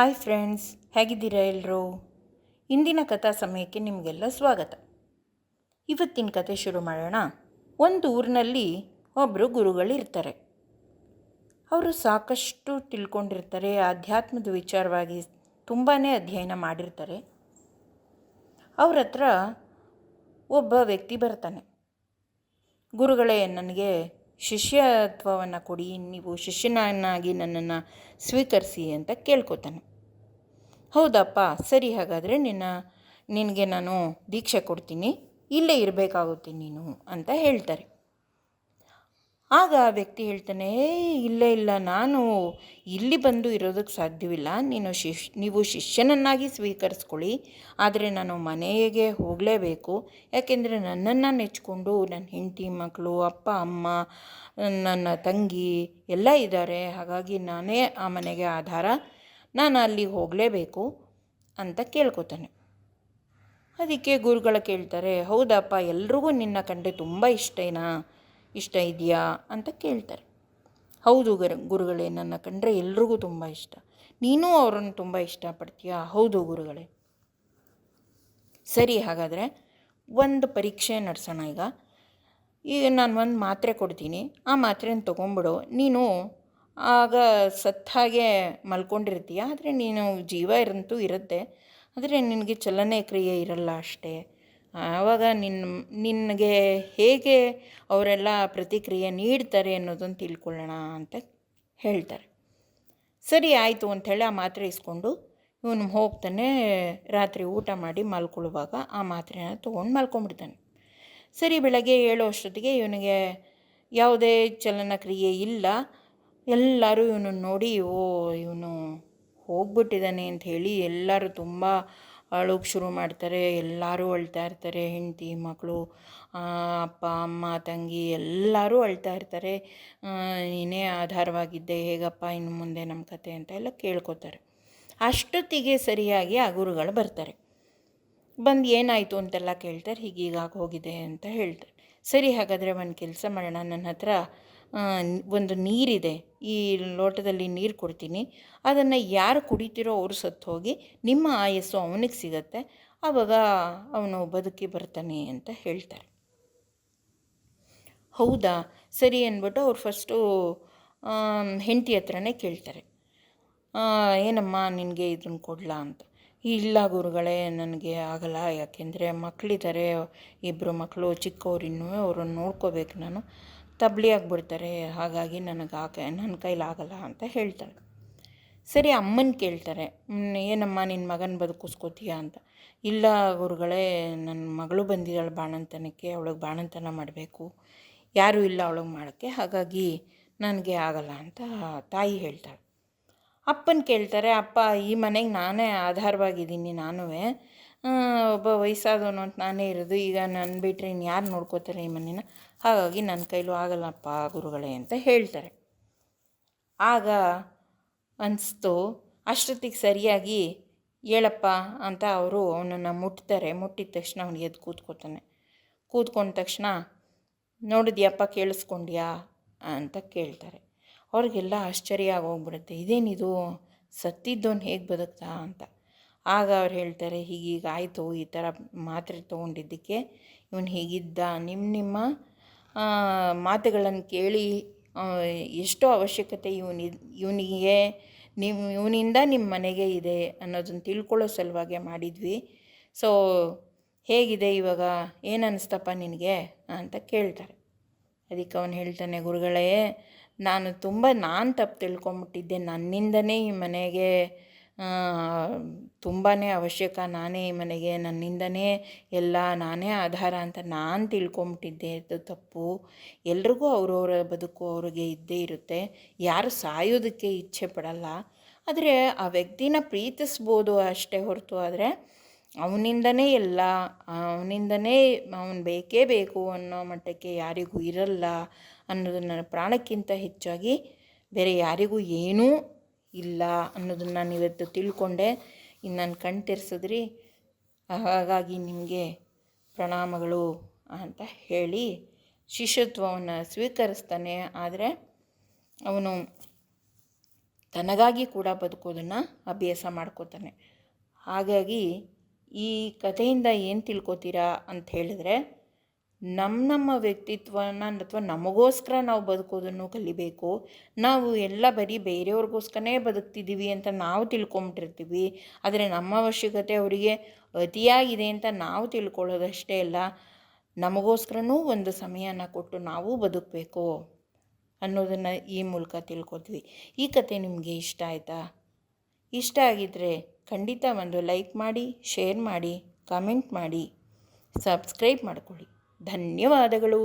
Hi friends, ಹೇಗಿದ್ದೀರಾ ಎಲ್ಲರೂ ಇಂದಿನ ಕಥಾ ಸಮಯಕ್ಕೆ ನಿಮಗೆಲ್ಲ ಸ್ವಾಗತ. ಇವತ್ತಿನ ಕತೆ ಶುರು ಮಾಡೋಣ. ಒಂದು ಊರಿನಲ್ಲಿ ಒಬ್ಬರು ಗುರುಗಳಿರ್ತಾರೆ. ಅವರು ಸಾಕಷ್ಟು ತಿಳ್ಕೊಂಡಿರ್ತಾರೆ ಆಧ್ಯಾತ್ಮದ ವಿಚಾರವಾಗಿ ತುಂಬಾ ಅಧ್ಯಯನ ಮಾಡಿರ್ತಾರೆ. ಅವ್ರ ಹತ್ರ ಒಬ್ಬ ವ್ಯಕ್ತಿ ಬರ್ತಾನೆ. ಗುರುಗಳೇ, ನನಗೆ ಶಿಷ್ಯತ್ವವನ್ನು ಕೊಡಿ, ನೀವು ಶಿಷ್ಯನನ್ನಾಗಿ ನನ್ನನ್ನು ಸ್ವೀಕರಿಸಿ ಅಂತ ಕೇಳ್ಕೊತಾನೆ. ಹೌದಪ್ಪ ಸರಿ ಹಾಗಾದರೆ ನಿನ್ನ ನಿನಗೆ ನಾನು ದೀಕ್ಷೆ ಕೊಡ್ತೀನಿ ಇಲ್ಲೇ ಇರಬೇಕಾಗುತ್ತೆ ನೀನು ಅಂತ ಹೇಳ್ತಾರೆ. ಆಗ ಆ ವ್ಯಕ್ತಿ ಹೇಳ್ತಾನೆ "ಏ, ಇಲ್ಲ ಇಲ್ಲ ನಾನು ಇಲ್ಲಿ ಬಂದು ಇರೋದಕ್ಕೆ ಸಾಧ್ಯವಿಲ್ಲ ನೀನು ಶಿಶ್ ನೀವು ಶಿಷ್ಯನನ್ನಾಗಿ ಸ್ವೀಕರಿಸ್ಕೊಳ್ಳಿ ಆದರೆ ನಾನು ಮನೆಗೆ ಹೋಗಲೇಬೇಕು ಯಾಕೆಂದರೆ ನನ್ನನ್ನು ನೆಚ್ಕೊಂಡು ನನ್ನ ಹೆಂಡತಿ ಮಕ್ಕಳು ಅಪ್ಪ ಅಮ್ಮ ನನ್ನ ತಂಗಿ ಎಲ್ಲ ಇದ್ದಾರೆ ಹಾಗಾಗಿ ನಾನೇ ಆ ಮನೆಗೆ ಆಧಾರ ನಾನು ಅಲ್ಲಿಗೆ ಹೋಗಲೇಬೇಕು ಅಂತ ಕೇಳ್ಕೊತಾನೆ. ಅದಕ್ಕೆ ಗುರುಗಳು ಕೇಳ್ತಾರೆ, ಹೌದಪ್ಪ, ಎಲ್ರಿಗೂ ನಿನ್ನ ಕಂಡ್ರೆ ತುಂಬ ಇಷ್ಟೇನಾ? ಇಷ್ಟ ಇದೆಯಾ? ಅಂತ ಕೇಳ್ತಾರೆ. ಹೌದು ಗುರು, ಗುರುಗಳೇ, ನನ್ನ ಕಂಡ್ರೆ ಎಲ್ರಿಗೂ ತುಂಬ ಇಷ್ಟ. ನೀನೂ ಅವರನ್ನು ತುಂಬ ಇಷ್ಟಪಡ್ತೀಯಾ? ಹೌದು ಗುರುಗಳೇ. ಸರಿ, ಹಾಗಾದರೆ ಒಂದು ಪರೀಕ್ಷೆ ನಡೆಸೋಣ ಈಗ. ಈಗ ನಾನು ಒಂದು ಮಾತ್ರೆ ಕೊಡ್ತೀನಿ. ಆ ಮಾತ್ರೆನ ತೊಗೊಂಬಿಡು ನೀನು ಆಗ ಸತ್ತ ಹಾಗೆ ಮಲ್ಕೊಂಡಿರ್ತೀಯ? ಆದರೆ ನೀನು ಜೀವ ಇರಂತೂ ಇರುತ್ತೆ ಆದರೆ ನಿನಗೆ ಚಲನೆ ಕ್ರಿಯೆ ಇರಲ್ಲ ಅಷ್ಟೇ. ಆವಾಗ ನಿನ್ನ ನಿನಗೆ ಹೇಗೆ ಅವರೆಲ್ಲ ಪ್ರತಿಕ್ರಿಯೆ ನೀಡ್ತಾರೆ ಅನ್ನೋದನ್ನು ತಿಳ್ಕೊಳ್ಳೋಣ ಅಂತ ಹೇಳ್ತಾರೆ. ಸರಿ, ಆಯಿತು ಅಂಥೇಳಿ ಆ ಮಾತ್ರೆ ಇಸ್ಕೊಂಡು ಇವನು ಹೋಗ್ತಾನೆ ರಾತ್ರಿ ಊಟ ಮಾಡಿ ಮಲ್ಕೊಳ್ಳುವಾಗ ಆ ಮಾತ್ರೆನ ತೊಗೊಂಡು ಮಲ್ಕೊಂಡ್ಬಿಡ್ತಾನೆ. ಸರಿ, ಬೆಳಗ್ಗೆ ಏಳೋ ಅಷ್ಟೊತ್ತಿಗೆ ಇವನಿಗೆ ಯಾವುದೇ ಚಲನಕ್ರಿಯೆ ಇಲ್ಲ. ಎಲ್ಲರೂ ಇವನು ನೋಡಿ, ಓ, ಇವನು ಹೋಗ್ಬಿಟ್ಟಿದ್ದಾನೆ ಅಂತ ಹೇಳಿ ಎಲ್ಲರೂ ತುಂಬ ಅಳೋಕ್ಕೆ ಶುರು ಮಾಡ್ತಾರೆ. ಎಲ್ಲರೂ ಅಳ್ತಾ ಇರ್ತಾರೆ, ಹೆಂಡತಿ ಮಕ್ಕಳು ಅಪ್ಪ, ಅಮ್ಮ, ತಂಗಿ ಎಲ್ಲರೂ ಅಳ್ತಾ ಇರ್ತಾರೆ. ನೀನೇ ಆಧಾರವಾಗಿದ್ದೆ, ಹೇಗಪ್ಪ, ಇನ್ನು ಮುಂದೆ ನಮ್ಮ ಕತೆ ಅಂತ ಎಲ್ಲ ಕೇಳ್ಕೊತಾರೆ. ಅಷ್ಟೊತ್ತಿಗೆ ಸರಿಯಾಗಿ ಆ ಗುರುಗಳು ಬರ್ತಾರೆ. ಬಂದು ಏನಾಯಿತು ಅಂತೆಲ್ಲ ಕೇಳ್ತಾರೆ ಹೀಗೀಗಾಗಿ ಹೋಗಿದೆ ಅಂತ ಹೇಳ್ತಾರೆ. ಸರಿ ಹಾಗಾದರೆ ಒಂದು ಕೆಲಸ ಮಾಡೋಣ ನನ್ನ ಹತ್ರ ಒಂದು ನೀರಿದೆ. ಈ ಲೋಟದಲ್ಲಿ ನೀರು ಕೊಡ್ತೀನಿ. ಅದನ್ನು ಯಾರು ಕುಡಿತೀರೋ ಅವರು ಸತ್ತು ಹೋಗಿ ನಿಮ್ಮ ಆಯಸ್ಸು ಅವನಿಗೆ ಸಿಗತ್ತೆ. ಆವಾಗ ಅವನು ಬದುಕಿ ಬರ್ತಾನೆ ಅಂತ ಹೇಳ್ತಾರೆ. ಹೌದಾ? ಸರಿ ಅಂದ್ಬಿಟ್ಟು ಅವ್ರು ಫಸ್ಟು ಹೆಂಡತಿ ಹತ್ರನೇ ಕೇಳ್ತಾರೆ. ಏನಮ್ಮ ನಿನಗೆ ಇದನ್ನು ಕೊಡಲಾ ಅಂತ. ಇಲ್ಲ ಗುರುಗಳೇ, ನನಗೆ ಆಗಲ್ಲ. ಯಾಕೆಂದರೆ ಮಕ್ಕಳಿದ್ದಾರೆ ಇಬ್ಬರು ಮಕ್ಕಳು ಚಿಕ್ಕವ್ರು ಇನ್ನೂ ಅವ್ರನ್ನ ನೋಡ್ಕೋಬೇಕು ನಾನು. ತಬ್ಲಿ ಆಗಿಬಿಡ್ತಾರೆ, ಹಾಗಾಗಿ ನನಗೆ ಆಗ ನನ್ನ ಕೈಲಾಗಲ್ಲ ಅಂತ ಹೇಳ್ತಾಳೆ. ಸರಿ, ಅಮ್ಮನ ಕೇಳ್ತಾರೆ ಏನಮ್ಮ ನಿನ್ನ ಮಗನ ಬದುಕಿಸ್ಕೋತೀಯ ಅಂತ? ಇಲ್ಲ ಗುರುಗಳೇ ನನ್ನ ಮಗಳು ಬಂದಿದ್ದಾಳೆ ಬಾಣಂತನಕ್ಕೆ, ಅವಳಿಗೆ ಬಾಣಂತನ ಮಾಡಬೇಕು. ಯಾರೂ ಇಲ್ಲ ಅವಳಿಗೆ ಮಾಡೋಕ್ಕೆ, ಹಾಗಾಗಿ ನನಗೆ ಆಗಲ್ಲ ಅಂತ ತಾಯಿ ಹೇಳ್ತಾಳೆ. ಅಪ್ಪನ ಕೇಳ್ತಾರೆ, ಅಪ್ಪ, ಈ ಮನೆಗೆ ನಾನೇ ಆಧಾರವಾಗಿದ್ದೀನಿ ನಾನೂ ಒಬ್ಬ ವಯಸ್ಸಾದವನು ಅಂತ ನಾನೇ ಇರೋದು, ಈಗ ನನ್ನ ಬಿಟ್ಟರೆ ಇನ್ನು ಯಾರು ನೋಡ್ಕೋತಾರೆ ಈ ಮನೇನ? ಹಾಗಾಗಿ ನನ್ನ ಕೈಲೂ ಆಗಲ್ಲಪ್ಪ ಗುರುಗಳೇ ಅಂತ ಹೇಳ್ತಾರೆ. ಆಗ ಅನಿಸ್ತು, ಅಷ್ಟೊತ್ತಿಗೆ ಸರಿಯಾಗಿ ಹೇಳಪ್ಪ ಅಂತ ಅವರು ಅವನನ್ನು ಮುಟ್ತಾರೆ. ಮುಟ್ಟಿದ ತಕ್ಷಣ ಅವನು ಎದ್ದು ಕೂತ್ಕೋತಾನೆ. ಕೂತ್ಕೊಂಡ ತಕ್ಷಣ, ನೋಡಿದ್ಯಪ್ಪ ಕೇಳಿಸ್ಕೊಂಡ್ಯಾ ಅಂತ ಕೇಳ್ತಾರೆ. ಅವ್ರಿಗೆಲ್ಲ ಆಶ್ಚರ್ಯ ಆಗೋಗ್ಬಿಡುತ್ತೆ. ಇದೇನಿದು? ಸತ್ತಿದ್ದವನು ಹೇಗೆ ಬದುಕ್ತಾ ಅಂತ. ಆಗ ಅವ್ರು ಹೇಳ್ತಾರೆ ಹೀಗೀಗಾಯಿತು ಈ ಥರ ಮಾತ್ರೆ ತೊಗೊಂಡಿದ್ದಕ್ಕೆ ಇವನು ಹೀಗಿದ್ದ. ನಿಮ್ಮ ನಿಮ್ಮ ಮಾತುಗಳನ್ನು ಕೇಳಿ ಎಷ್ಟೋ ಅವಶ್ಯಕತೆ ಇವನಿ, ಇವನಿಗೆ ನಿಮ್ಮ ಇವನಿಂದ ನಿಮ್ಮ ಮನೆಗೆ ಇದೆ ಅನ್ನೋದನ್ನು ತಿಳ್ಕೊಳ್ಳೋ ಸಲುವಾಗಿ ಮಾಡಿದ್ವಿ. ಸೊ ಹೇಗಿದೆ ಇವಾಗ? ಏನು ಅನ್ನಿಸ್ತಪ್ಪ ನಿನಗೆ? ಅಂತ ಕೇಳ್ತಾರೆ. ಅದಕ್ಕೆ ಅವನು ಹೇಳ್ತಾನೆ, ಗುರುಗಳೇ, ನಾನು ತುಂಬ ನಾನು ತಪ್ಪು ತಿಳ್ಕೊಂಬಿಟ್ಟಿದ್ದೆ. ನನ್ನಿಂದನೇ ಈ ಮನೆಗೆ ತುಂಬಾ ಅವಶ್ಯಕ. ನಾನೇ ಈ ಮನೆಗೆ, ನನ್ನಿಂದನೇ ಎಲ್ಲ ನಾನೇ ಆಧಾರ ಅಂತ ನಾನು ತಿಳ್ಕೊಂಬಿಟ್ಟಿದ್ದೆ. ಅದು ತಪ್ಪು. ಎಲ್ರಿಗೂ ಅವರವರ ಬದುಕು ಅವ್ರಿಗೆ ಇದ್ದೇ ಇರುತ್ತೆ. ಯಾರು ಸಾಯೋದಕ್ಕೆ ಇಚ್ಛೆ ಪಡಲ್ಲ. ಆದರೆ ಆ ವ್ಯಕ್ತಿನ ಪ್ರೀತಿಸ್ಬೋದು ಅಷ್ಟೇ ಹೊರತು. ಆದರೆ ಅವನಿಂದನೇ ಎಲ್ಲ, ಅವನಿಂದನೇ ಅವನು ಬೇಕೇ ಬೇಕು ಅನ್ನೋ ಮಟ್ಟಕ್ಕೆ ಯಾರಿಗೂ ಇರಲ್ಲ ಅನ್ನೋದನ್ನು ಪ್ರಾಣಕ್ಕಿಂತ ಹೆಚ್ಚಾಗಿ ಬೇರೆ ಯಾರಿಗೂ ಏನೂ ಇಲ್ಲ ಅನ್ನೋದನ್ನು ನಾನು ಇವತ್ತು ತಿಳ್ಕೊಂಡೆ. ಇನ್ನು ನಾನು ಕಣ್ ತೆರೆಸಿದ್ರಿ. ಹಾಗಾಗಿ ನಿಮಗೆ ಪ್ರಣಾಮಗಳು ಅಂತ ಹೇಳಿ ಶಿಷ್ಯತ್ವವನ್ನು ಸ್ವೀಕರಿಸ್ತಾನೆ. ಆದರೆ ಅವನು ತನಗಾಗಿ ಕೂಡ ಬದುಕೋದನ್ನು ಅಭ್ಯಾಸ ಮಾಡ್ಕೋತಾನೆ. ಹಾಗಾಗಿ ಈ ಕಥೆಯಿಂದ ಏನು ತಿಳ್ಕೊತೀರಾ ಅಂತ ಹೇಳಿದ್ರೆ ನಮ್ಮ ನಮ್ಮ ವ್ಯಕ್ತಿತ್ವನ ಅಥವಾ ನಮಗೋಸ್ಕರ ನಾವು ಬದುಕೋದನ್ನು ಕಲಿಬೇಕು. ನಾವು ಎಲ್ಲ ಬರೀ ಬೇರೆಯವ್ರಿಗೋಸ್ಕರನೇ ಬದುಕ್ತಿದ್ದೀವಿ ಅಂತ ನಾವು ತಿಳ್ಕೊಂಬಿಟ್ಟಿರ್ತೀವಿ. ಆದರೆ ನಮ್ಮ ಅವಶ್ಯಕತೆ ಅವರಿಗೆ ಅತಿಯಾಗಿದೆ ಅಂತ ನಾವು ತಿಳ್ಕೊಳ್ಳೋದಷ್ಟೇ ಅಲ್ಲ, ನಮಗೋಸ್ಕರನೂ ಒಂದು ಸಮಯನ ಕೊಟ್ಟು ನಾವು ಬದುಕಬೇಕು ಅನ್ನೋದನ್ನು ಈ ಮೂಲಕ ತಿಳ್ಕೊತೀವಿ. ಈ ಕತೆ ನಿಮಗೆ ಇಷ್ಟ ಆಯಿತಾ? ಇಷ್ಟ ಆಗಿದ್ದರೆ ಖಂಡಿತ ಒಂದು ಲೈಕ್ ಮಾಡಿ, ಶೇರ್ ಮಾಡಿ, ಕಮೆಂಟ್ ಮಾಡಿ, ಸಬ್ಸ್ಕ್ರೈಬ್ ಮಾಡಿಕೊಳ್ಳಿ. ಧನ್ಯವಾದಗಳು.